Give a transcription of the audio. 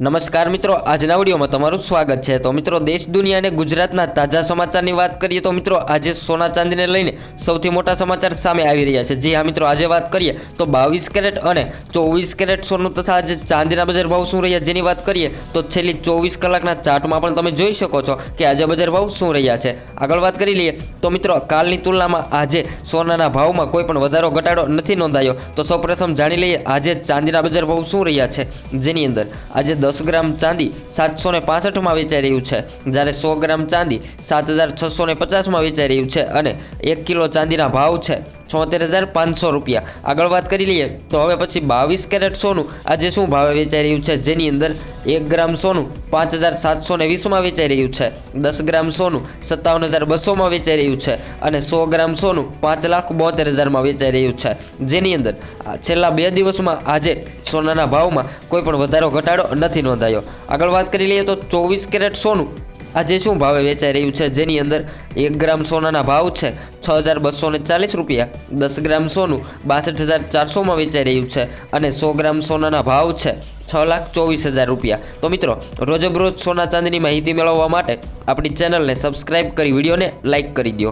નમસ્કાર મિત્રો, આજના વિડીયોમાં તમારું સ્વાગત છે. તો મિત્રો, દેશ, દુનિયા અને ગુજરાતના તાજા સમાચારની વાત કરીએ તો મિત્રો, આજે સોના ચાંદીને લઈને સૌથી મોટા સમાચાર સામે આવી રહ્યા છે. જી હા મિત્રો, આજે વાત કરીએ તો બાવીસ કેરેટ અને ચોવીસ કેરેટ સોનું તથા આજે ચાંદીના બજાર ભાવ શું રહ્યા જેની વાત કરીએ તો છેલ્લી ચોવીસ કલાકના ચાર્ટમાં પણ તમે જોઈ શકો છો કે આજે બજાર ભાવ શું રહ્યા છે. આગળ વાત કરી લઈએ તો મિત્રો, કાલની તુલનામાં આજે સોનાના ભાવમાં કોઈ પણ વધારો, ઘટાડો નથી નોંધાયો. તો સૌપ્રથમ જાણી લઈએ આજે ચાંદીના બજાર ભાવ શું રહ્યા છે જેની અંદર. આજે દસ ગ્રામ ચાંદી સાતસો ને પાસઠમાં વેચાઈ રહ્યું છે. જ્યારે સો ગ્રામ ચાંદી સાત હજાર છસો ને પચાસમાં વેચાઈ રહ્યું છે અને એક કિલો ચાંદીના ભાવ છે છોતેર હજાર પાંચસો રૂપિયા. આગળ વાત કરી લઈએ તો હવે પછી બાવીસ કેરેટ સોનું આજે શું ભાવે વેચાઈ રહ્યું છે? જેની અંદર એક ગ્રામ સોનું પાંચ હજાર સાતસો ને વીસમાં વેચાઈ રહ્યું છે. દસ ગ્રામ સોનું સત્તાવન હજાર બસોમાં વેચાઈ રહ્યું છે અને સો ગ્રામ સોનું પાંચ લાખ બોતેર હજારમાં વેચાઈ રહ્યું છે. જેની અંદર છેલ્લા બે દિવસમાં આજે સોનાના ભાવમાં કોઈ પણ વધારો, ઘટાડો નથી નોંધાયો. આગળ વાત કરી લઈએ તો ચોવીસ કેરેટ સોનું આજે શું ભાવે વેચાઈ રહ્યું છે? જેની અંદર એક ગ્રામ સોનાના ભાવ છે છ હજાર બસો ચાલીસ રૂપિયા, દસ ગ્રામ સોનું બાસઠ હજાર ચારસોમાં વેચાઈ રહ્યું છે અને સો ગ્રામ સોનાના ભાવ છે છ લાખ ચોવીસ હજાર રૂપિયા. તો મિત્રો, રોજબરોજ સોના ચાંદીની માહિતી મેળવવા માટે આપણી ચેનલને સબસ્ક્રાઇબ કરી, વિડીયોને લાઇક કરી દો